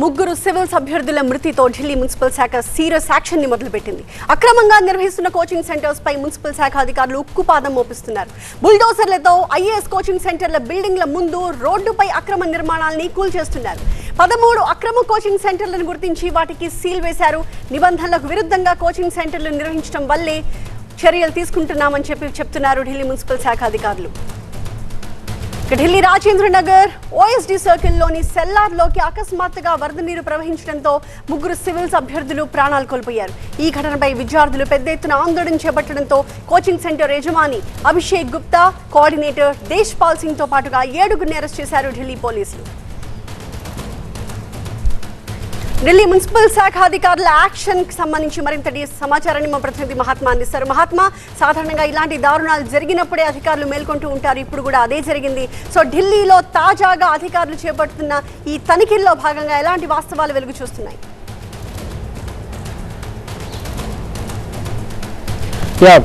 ముగ్గురు సివిల్స్ అభ్యర్థుల మృతితో ఢిల్లీ మున్సిపల్ శాఖ సీరియస్ యాక్షన్ని మొదలుపెట్టింది. అక్రమంగా నిర్వహిస్తున్న కోచింగ్ సెంటర్స్ పై మున్సిపల్ శాఖ అధికారులు ఉక్కుపాదం మోపిస్తున్నారు. బుల్డోజర్లతో ఐఏఎస్ కోచింగ్ సెంటర్ల బిల్డింగ్ల ముందు రోడ్డుపై అక్రమ నిర్మాణాలని కూల్చేస్తున్నారు. పదమూడు అక్రమ కోచింగ్ సెంటర్లను గుర్తించి వాటికి సీల్ వేశారు. నిబంధనలకు విరుద్ధంగా కోచింగ్ సెంటర్లు నిర్వహించడం వల్లే చర్యలు తీసుకుంటున్నామని చెప్పి చెప్తున్నారు ఢిల్లీ మున్సిపల్ శాఖ అధికారులు. ఢిల్లీ రాజేంద్ర నగర్. ఓఎస్డి సర్కిల్లోని సెల్లార్లోకి అకస్మాత్తుగా వరద నీరు ప్రవహించడంతో ముగ్గురు సివిల్స్ అభ్యర్థులు ప్రాణాలు కోల్పోయారు. ఈ ఘటనపై విద్యార్థులు పెద్ద ఎత్తున ఆందోళన చేపట్టడంతో కోచింగ్ సెంటర్ యజమాని అభిషేక్ గుప్తా కోఆర్డినేటర్ దేశ్పాల్ సింగ్తో పాటుగా ఏడుగురిని అరెస్ట్ చేశారు ఢిల్లీ పోలీసులు. ఢిల్లీ మున్సిపల్ శాఖ అధికారుల యాక్షన్ సంబంధించి మరింత డి- సమాచారాన్ని మా ప్రతినిధి మహాత్మా అందిస్తారు. మహాత్మా సాధారణంగా ఇలాంటి దారుణాలు జరిగినప్పుడే అధికారులు మేల్కొంటూ ఉంటారు. ఇప్పుడు కూడా అదే జరిగింది. సో ఢిల్లీలో తాజాగా అధికారులు చేపడుతున్న ఈ తనిఖీల్లో భాగంగా ఎలాంటి వాస్తవాలు వెలుగు చూస్తున్నాయి? యా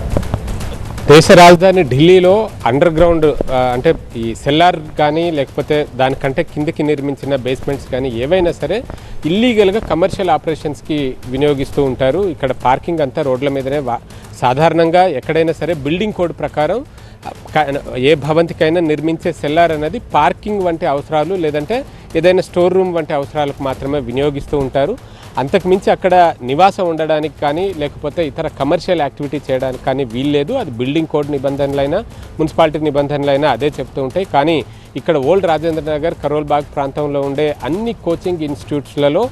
దేశ రాజధాని ఢిల్లీలో అండర్ గ్రౌండ్ అంటే ఈ సెల్లార్ కానీ లేకపోతే దానికంటే కిందకి నిర్మించిన బేస్మెంట్స్ కానీ ఏవైనా సరే ఇల్లీగల్గా కమర్షియల్ ఆపరేషన్స్కి వినియోగిస్తూ ఉంటారు. ఇక్కడ పార్కింగ్ అంతా రోడ్ల మీదనే వా- సాధారణంగా ఎక్కడైనా సరే బిల్డింగ్ కోడ్ ప్రకారం ఏ భవంతికైనా నిర్మించే సెల్లార్ అనేది పార్కింగ్ వంటి అవసరాలు లేదంటే ఏదైనా స్టోర్ రూమ్ వంటి అవసరాలకు మాత్రమే వినియోగిస్తూ ఉంటారు. అంతకుమించి అక్కడ నివాసం ఉండడానికి కానీ లేకపోతే ఇతర కమర్షియల్ యాక్టివిటీ చేయడానికి కానీ వీల్లేదు. అది బిల్డింగ్ కోడ్ నిబంధనలైనా మున్సిపాలిటీ నిబంధనలైనా అదే చెప్తూ ఉంటాయి. కానీ ఇక్కడ ఓల్డ్ రాజేంద్ర నగర్ కరోల్ బాగ్ ప్రాంతంలో ఉండే అన్ని కోచింగ్ ఇన్స్టిట్యూట్స్లలో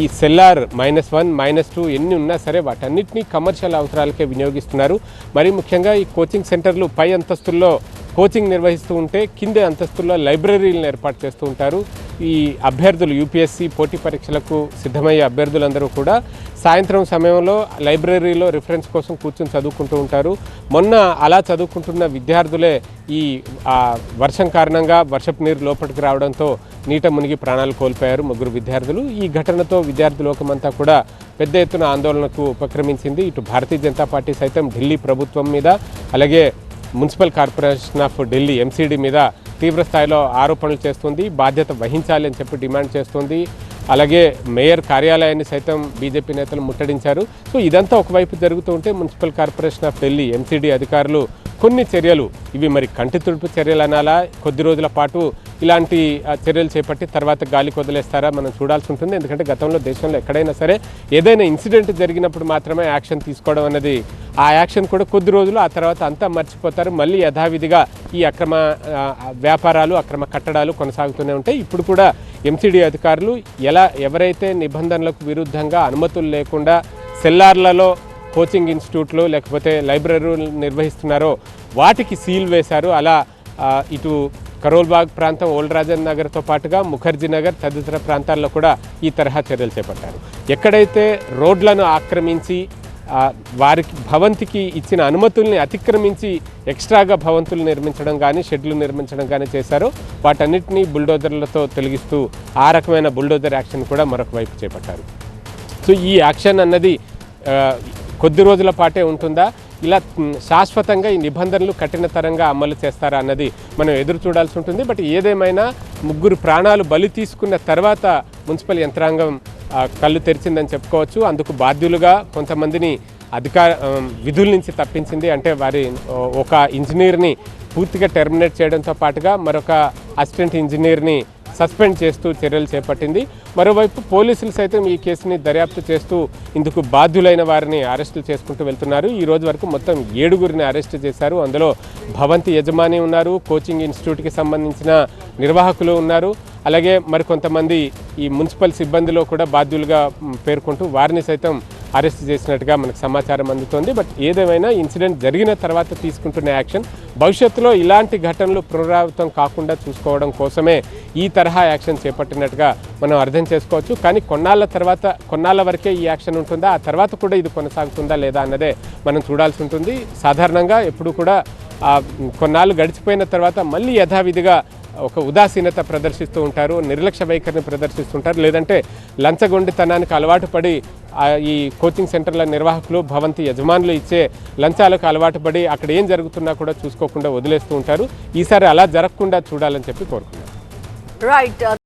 ఈ cellar minus one minus two ఎన్ని ఉన్నా సరే వాటన్నిటినీ కమర్షియల్ అవసరాలకే వినియోగిస్తున్నారు. మరి ముఖ్యంగా ఈ కోచింగ్ సెంటర్లు పై అంతస్తుల్లో కోచింగ్ నిర్వహిస్తూ ఉంటే కింది అంతస్తుల్లో లైబ్రరీలను ఏర్పాటు చేస్తూ ఉంటారు. ఈ అభ్యర్థులు యూపీఎస్సీ పోటీ పరీక్షలకు సిద్ధమయ్యే అభ్యర్థులందరూ కూడా సాయంత్రం సమయంలో లైబ్రరీలో రిఫరెన్స్ కోసం కూర్చొని చదువుకుంటూ ఉంటారు. మొన్న అలా చదువుకుంటున్న విద్యార్థులే ఈ వర్షం కారణంగా వర్షపు నీరు లోపలికి రావడంతో నీట మునిగి ప్రాణాలు కోల్పోయారు ముగ్గురు విద్యార్థులు. ఈ ఘటనతో విద్యార్థి లోకమంతా కూడా పెద్ద ఎత్తున ఆందోళనకు ఉపక్రమించింది. ఇటు భారతీయ జనతా పార్టీ సైతం ఢిల్లీ ప్రభుత్వం మీద అలాగే municipal corporation of Delhi MCD మీద తీవ్ర స్థాయిలో ఆరోపణలు చేస్తుంది. బాధ్యత వహించాలి అని చెప్పి డిమాండ్ చేస్తుంది. అలాగే మేయర్ కార్యాలయాన్ని సైతం బీజేపీ నేతలు ముట్టడించారు. సో ఇదంతా ఒకవైపు జరుగుతూ ఉంటే municipal corporation of Delhi MCD అధికారులు కొన్ని చర్యలు ఇవి మరి కంటి తుడుపు చర్యలు అనాలా? కొద్ది రోజుల పాటు ఇలాంటి చర్యలు చేపట్టి తర్వాత గాలికి వదిలేస్తారా మనం చూడాల్సి ఉంటుంది. ఎందుకంటే గతంలో దేశంలో ఎక్కడైనా సరే ఏదైనా ఇన్సిడెంట్ జరిగినప్పుడు మాత్రమే యాక్షన్ తీసుకోవడం అన్నది ఆ యాక్షన్ కూడా కొద్ది రోజులు ఆ తర్వాత అంతా మర్చిపోతారు. మళ్ళీ యథావిధిగా ఈ అక్రమ వ్యాపారాలు అక్రమ కట్టడాలు కొనసాగుతూనే ఉంటాయి. ఇప్పుడు కూడా ఎంసీడీ అధికారులు ఎలా ఎవరైతే నిబంధనలకు విరుద్ధంగా అనుమతులు లేకుండా సెల్లార్లలో కోచింగ్ ఇన్స్టిట్యూట్లు లేకపోతే లైబ్రరీలు నిర్వహిస్తున్నారో వాటికి సీల్ వేశారు. అలా ఇటు కరోల్బాగ్ ప్రాంతం ఓల్డ్ రాజన్ నగర్తో పాటుగా ముఖర్జీ నగర్ తదితర ప్రాంతాల్లో కూడా ఈ తరహా చర్యలు చేపట్టారు. ఎక్కడైతే రోడ్లను ఆక్రమించి వారికి భవంతికి ఇచ్చిన అనుమతుల్ని అతిక్రమించి ఎక్స్ట్రాగా భవంతులు నిర్మించడం కానీ షెడ్లు నిర్మించడం కానీ చేశారో వాటన్నిటినీ బుల్డోజర్లతో తొలగిస్తూ ఆ రకమైన బుల్డోజర్ యాక్షన్ కూడా మరొక వైపు చేపట్టారు. సో ఈ యాక్షన్ అన్నది కొద్ది రోజుల పాటే ఉంటుందా? ఇలా శాశ్వతంగా ఈ నిబంధనలు కఠినతరంగా అమలు చేస్తారా అన్నది మనం ఎదురు చూడాల్సి ఉంటుంది. బట్ ఏదేమైనా ముగ్గురు ప్రాణాలు బలి తీసుకున్న తర్వాత మున్సిపల్ యంత్రాంగం కళ్ళు తెరిచిందని చెప్పుకోవచ్చు. అందుకు బాధ్యులుగా కొంతమందిని అధికార విధుల నుంచి తప్పించింది. అంటే వారి ఒక ఇంజనీర్ని పూర్తిగా టెర్మినేట్ చేయడంతో పాటుగా మరొక అసిస్టెంట్ ఇంజనీర్ని సస్పెండ్ చేస్తూ చర్యలు చేపట్టింది. మరోవైపు పోలీసులు సైతం ఈ కేసుని దర్యాప్తు చేస్తూ ఇందుకు బాధ్యులైన వారిని అరెస్టులు చేసుకుంటూ వెళ్తున్నారు. ఈ రోజు వరకు మొత్తం ఏడుగురిని అరెస్ట్ చేశారు. అందులో భవంతి యజమాని ఉన్నారు కోచింగ్ ఇన్స్టిట్యూట్కి సంబంధించిన నిర్వాహకులు ఉన్నారు. అలాగే మరికొంతమంది ఈ మున్సిపల్ సిబ్బందిలో కూడా బాధ్యులుగా పేర్కొంటూ వారిని సైతం అరెస్ట్ చేసినట్టుగా మనకు సమాచారం అందుతోంది. బట్ ఏదేమైనా ఇన్సిడెంట్ జరిగిన తర్వాత తీసుకుంటున్న యాక్షన్ భవిష్యత్తులో ఇలాంటి ఘటనలు పునరావృతం కాకుండా చూసుకోవడం కోసమే ఈ తరహా యాక్షన్ చేపట్టినట్టుగా మనం అర్థం చేసుకోవచ్చు. కానీ కొన్నాళ్ళ తర్వాత కొన్నాళ్ళ వరకే ఈ యాక్షన్ ఉంటుందా? ఆ తర్వాత కూడా ఇది కొనసాగుతుందా లేదా అన్నదే మనం చూడాల్సి ఉంటుంది. సాధారణంగా ఎప్పుడు కూడా కొన్నాళ్ళు గడిచిపోయిన తర్వాత మళ్ళీ యథావిధిగా ఒక ఉదాసీనత ప్రదర్శిస్తూ ఉంటారు నిర్లక్ష్య వైఖరిని ప్రదర్శిస్తుంటారు లేదంటే లంచగొండితనానికి అలవాటు పడి ఈ కోచింగ్ సెంటర్ల నిర్వాహకులు భవంతి యజమానులు ఇచ్చే లంచాలకు అలవాటు పడి అక్కడ ఏం జరుగుతున్నా కూడా చూసుకోకుండా వదిలేస్తూ ఉంటారు. ఈసారి అలా జరగకుండా చూడాలని చెప్పి కోరుకున్నాను రైట్